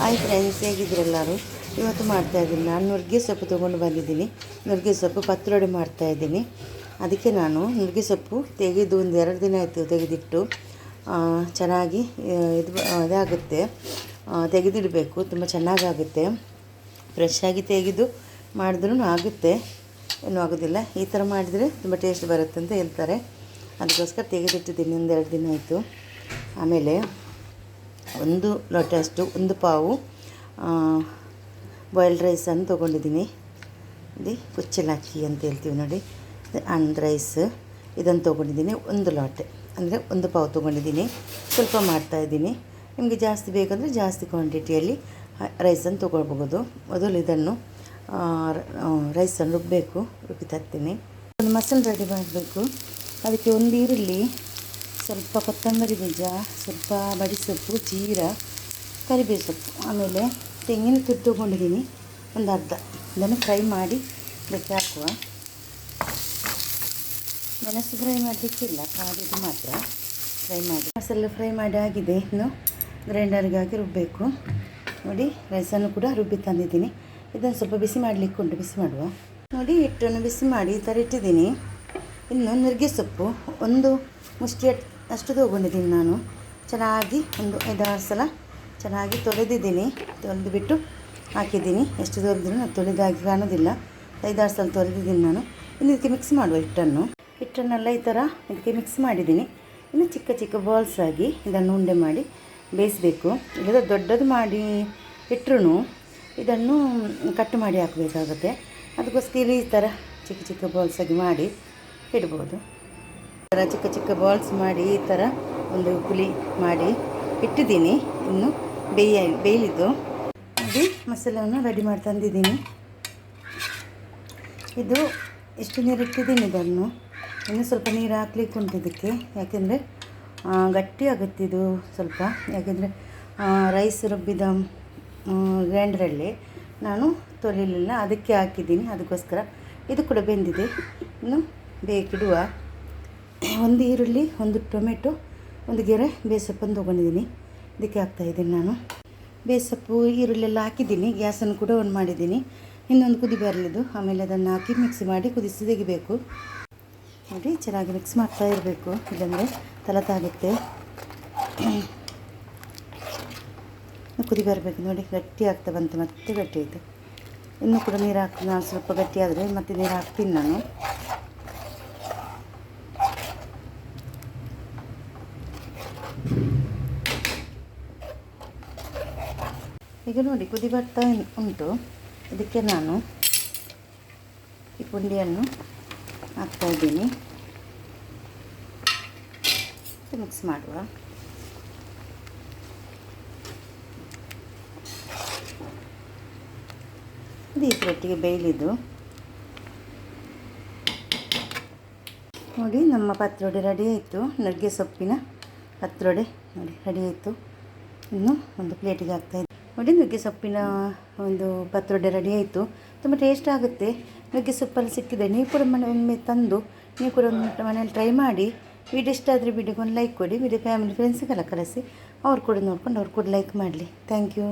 Hi friends ಹೇಗಿದ್ರೆಲ್ಲರೂ ಇವತ್ತು ಮಾಡ್ತಾ ಇದ್ದೀನಿ. ನಾನು ನುಗ್ಗೆ ಸೊಪ್ಪು ತೊಗೊಂಡು ಬಂದಿದ್ದೀನಿ. ನುಗ್ಗೆ ಸೊಪ್ಪು ಪತ್ರೊಡೆ ಮಾಡ್ತಾ ಇದ್ದೀನಿ. ಅದಕ್ಕೆ ನಾನು ನುಗ್ಗೆ ಸೊಪ್ಪು ತೆಗೆದು ಒಂದು ಎರಡು ದಿನ ಆಯಿತು ತೆಗೆದಿಟ್ಟು ಚೆನ್ನಾಗಿ ಇದು ಇದಾಗುತ್ತೆ. ತೆಗೆದಿಡಬೇಕು. ತುಂಬ ಚೆನ್ನಾಗಾಗುತ್ತೆ. ಫ್ರೆಶ್ ತೆಗೆದು ಮಾಡಿದ್ರೂ ಆಗುತ್ತೆ. ಏನೂ ಆಗೋದಿಲ್ಲ. ಈ ಥರ ಮಾಡಿದರೆ ತುಂಬ ಟೇಸ್ಟ್ ಬರುತ್ತೆ ಅಂತ ಹೇಳ್ತಾರೆ. ಅದಕ್ಕೋಸ್ಕರ ತೆಗೆದಿಟ್ಟಿದ್ದೀನಿ. ಒಂದೆರಡು ದಿನ ಆಯಿತು. ಆಮೇಲೆ ಒಂದು ಲೋಟಷ್ಟು ಒಂದು ಪಾವು ಬಾಯ್ಲ್ಡ್ ರೈಸನ್ನು ತೊಗೊಂಡಿದ್ದೀನಿ. ಇಲ್ಲಿ ಕುಚ್ಚಲಕ್ಕಿ ಅಂತ ಹೇಳ್ತೀವಿ ನೋಡಿ. ಅಂಡ್ ರೈಸ್ ಇದನ್ನು ತೊಗೊಂಡಿದ್ದೀನಿ. ಒಂದು ಲೋಟೆ. ಅಂದರೆ ಒಂದು ಪಾವು ತೊಗೊಂಡಿದ್ದೀನಿ. ಸ್ವಲ್ಪ ಮಾಡ್ತಾಯಿದ್ದೀನಿ ನಿಮಗೆ ಜಾಸ್ತಿ ಬೇಕಂದರೆ ಜಾಸ್ತಿ ಕ್ವಾಂಟಿಟಿಯಲ್ಲಿ ರೈಸನ್ನು ತೊಗೊಳ್ಬೋದು ಮೊದಲು ಇದನ್ನು ರೈಸನ್ನು ರುಬ್ಬಬೇಕು ರುಬ್ಬಿ ತರ್ತೀನಿ. ಒಂದು ಮಸಾಲೆ ರೆಡಿ ಮಾಡಬೇಕು. ಅದಕ್ಕೆ ಒಂದು ಈರುಳ್ಳಿ ಸ್ವಲ್ಪ ಕೊತ್ತಂಬರಿ ಬೀಜ, ಸ್ವಲ್ಪ ಬಡಿಸೊಪ್ಪು ಜೀರ, ಕರಿಬೇವು ಸೊಪ್ಪು, ಆಮೇಲೆ ತೆಂಗಿನ ತುರಿ ತೊಗೊಂಡಿದ್ದೀನಿ. ಒಂದು ಅರ್ಧ. ಇದನ್ನು ಫ್ರೈ ಮಾಡಿ ಇದಕ್ಕೆ ಹಾಕುವ. ಮೆಣಸು ಫ್ರೈ ಮಾಡಲಿಕ್ಕಿಲ್ಲ ಕಾಡಿದ್ದು ಮಾತ್ರ ಫ್ರೈ ಮಾಡಿ. ಮಸಾಲೆ ಫ್ರೈ ಮಾಡಿ ಆಗಿದೆ. ಇನ್ನು ಗ್ರೈಂಡರ್ಗೆ ಹಾಕಿ ರುಬ್ಬಬೇಕು ನೋಡಿ ರೈಸನ್ನು ಕೂಡ ರುಬ್ಬಿ ತಂದಿದ್ದೀನಿ. ಇದನ್ನು ಸ್ವಲ್ಪ ಬಿಸಿ ಮಾಡಲಿಕ್ಕೆ ಉಂಟು, ಬಿಸಿ ಮಾಡುವ. ನೋಡಿ, ಹಿಟ್ಟನ್ನು ಬಿಸಿ ಮಾಡಿ ಈ ಥರ ಇಟ್ಟಿದ್ದೀನಿ. ಇನ್ನು ನುಗ್ಗೆ ಸೊಪ್ಪು, ಒಂದು ಮುಷ್ಟಿ ಅಷ್ಟು ತೊಗೊಂಡಿದ್ದೀನಿ ನಾನು. ಚೆನ್ನಾಗಿ ಒಂದು ಐದಾರು ಸಲ ಚೆನ್ನಾಗಿ ತೊಳೆದಿದ್ದೀನಿ. ತೊಳೆದುಬಿಟ್ಟು ಹಾಕಿದ್ದೀನಿ. ಎಷ್ಟು ತೊಳೆದ್ರು ನಾನು ತೊಳೆದಾಗಿ ಕಾಣೋದಿಲ್ಲ. ಐದಾರು ಸಲ ತೊಳೆದಿದ್ದೀನಿ ನಾನು. ಇನ್ನು ಇದಕ್ಕೆ ಮಿಕ್ಸ್ ಮಾಡುವ ಹಿಟ್ಟನ್ನು. ಹಿಟ್ಟನ್ನೆಲ್ಲ ಈ ಥರ ಇದಕ್ಕೆ ಮಿಕ್ಸ್ ಮಾಡಿದ್ದೀನಿ. ಇನ್ನು ಚಿಕ್ಕ ಚಿಕ್ಕ ಬಾಲ್ಸ್ ಆಗಿ ಇದನ್ನು ಉಂಡೆ ಮಾಡಿ ಬೇಯಿಸಬೇಕು. ಇಲ್ಲದ ದೊಡ್ಡದು ಮಾಡಿ ಇಟ್ಟರು ಇದನ್ನು ಕಟ್ ಮಾಡಿ ಹಾಕಬೇಕಾಗುತ್ತೆ. ಅದಕ್ಕೋಸ್ಕರ ಈ ಥರ ಚಿಕ್ಕ ಚಿಕ್ಕ ಬಾಲ್ಸ್ ಆಗಿ ಮಾಡಿ ಇಡ್ಬೋದು. ಥರ ಚಿಕ್ಕ ಚಿಕ್ಕ ಬಾಲ್ಸ್ ಮಾಡಿ ಈ ಥರ ಒಂದು ಪುಳಿ ಮಾಡಿ ಇಟ್ಟಿದ್ದೀನಿ. ಇನ್ನು ಬೇಯ ಬೇಯಿದ್ದು ಇದು ಮಸಾಲವನ್ನು ರೆಡಿ ಮಾಡಿ ತಂದಿದ್ದೀನಿ. ಇದು ಎಷ್ಟು ನೀರು ಇಟ್ಟಿದ್ದೀನಿ ಇದನ್ನು. ಇನ್ನು ಸ್ವಲ್ಪ ನೀರು ಹಾಕ್ಲಿಕ್ಕೆ ಉಂಟು ಇದಕ್ಕೆ. ಯಾಕೆಂದರೆ ಗಟ್ಟಿ ಆಗುತ್ತೆ ಇದು ಸ್ವಲ್ಪ. ಯಾಕೆಂದರೆ ರೈಸ್ ರುಬ್ಬಿದ ಗ್ರೈಂಡ್ರಲ್ಲಿ ನಾನು ತೊಳಿಲಿಲ್ಲ. ಅದಕ್ಕೆ ಹಾಕಿದ್ದೀನಿ. ಅದಕ್ಕೋಸ್ಕರ ಇದು ಕೂಡ ಬೆಂದಿದೆ. ಇನ್ನು ಬೇಕಿಡುವ. ಒಂದು ಈರುಳ್ಳಿ, ಒಂದು ಟೊಮೆಟೊ, ಒಂದು ಗೆರೆ ಬೇಸಪ್ಪನ್ನು ತೊಗೊಂಡಿದ್ದೀನಿ. ಇದಕ್ಕೆ ಹಾಕ್ತಾಯಿದ್ದೀನಿ ನಾನು. ಬೇಸಪ್ಪು ಈರುಳ್ಳಿ ಎಲ್ಲ ಹಾಕಿದ್ದೀನಿ. ಗ್ಯಾಸನ್ನು ಕೂಡ ಆನ್ ಮಾಡಿದ್ದೀನಿ. ಇನ್ನೊಂದು ಕುದಿ ಬರಲಿದ್ದು ಆಮೇಲೆ ಅದನ್ನು ಹಾಕಿ ಮಿಕ್ಸಿ ಮಾಡಿ ಕುದಿಸಿ ತೆಗಿಬೇಕು. ನೋಡಿ, ಚೆನ್ನಾಗಿ ಮಿಕ್ಸ್ ಮಾಡ್ತಾ ಇರಬೇಕು. ಇಲ್ಲಾಂದರೆ ತಲತಾಗುತ್ತೆ. ಕುದಿ ಬರಬೇಕು. ನೋಡಿ, ಗಟ್ಟಿ ಆಗ್ತಾ ಬಂತು. ಮತ್ತೆ ಗಟ್ಟಿ ಆಯಿತು. ಇನ್ನೂ ಕೂಡ ನೀರು ಹಾಕ್ತೀನಿ ನಾನು ಸ್ವಲ್ಪ ಗಟ್ಟಿ ಆದರೆ ಮತ್ತೆ ನೀರು ಹಾಕ್ತೀನಿ ನಾನು. ಈಗ ನೋಡಿ, ಕುದಿ ಬರ್ತಾ ಉಂಟು. ಇದಕ್ಕೆ ನಾನು ಈ ಪುಂಡಿಯನ್ನು ಹಾಕ್ತಾ ಇದ್ದೀನಿ. ಮಿಕ್ಸ್ ಮಾಡುವ. ಇದು ಬೇಯಲಿದ್ದು. ನೋಡಿ, ನಮ್ಮ ಪತ್ರೊಡೆ ರೆಡಿ ಆಯಿತು. ನುಗ್ಗೆ ಸೊಪ್ಪಿನ ಪತ್ರೊಡೆ ನೋಡಿ ರೆಡಿ ಆಯಿತು. ಇನ್ನು ಒಂದು ಪ್ಲೇಟಿಗೆ ಹಾಕ್ತಾಯಿದ್ದೆ ನೋಡಿ ನುಗ್ಗೆ ಸೊಪ್ಪಿನ ಒಂದು ಪತ್ರೊಡೆ ರೆಡಿ ಆಯಿತು. ತುಂಬ ಟೇಸ್ಟ್ ಆಗುತ್ತೆ. ನುಗ್ಗೆ ಸೊಪ್ಪಲ್ಲಿ ಸಿಕ್ಕಿದೆ. ನೀವು ಕೂಡ ಮನೆ, ಒಮ್ಮೆ ತಂದು ನೀವು ಕೂಡ ಒಂದು ಮನೇಲಿ ಟ್ರೈ ಮಾಡಿ. ವಿಡಿಯೋ ಇಷ್ಟ ಆದರೆ ವಿಡಿಯೋಗೆ ಒಂದು ಲೈಕ್ ಕೊಡಿ. ವಿಡಿಯೋ ಫ್ಯಾಮಿಲಿ ಫ್ರೆಂಡ್ಸಿಗೆಲ್ಲ ಕಳಿಸಿ ಅವ್ರು ಕೂಡ ನೋಡ್ಕೊಂಡು ಅವ್ರು ಕೂಡ ಲೈಕ್ ಮಾಡಲಿ. Thank you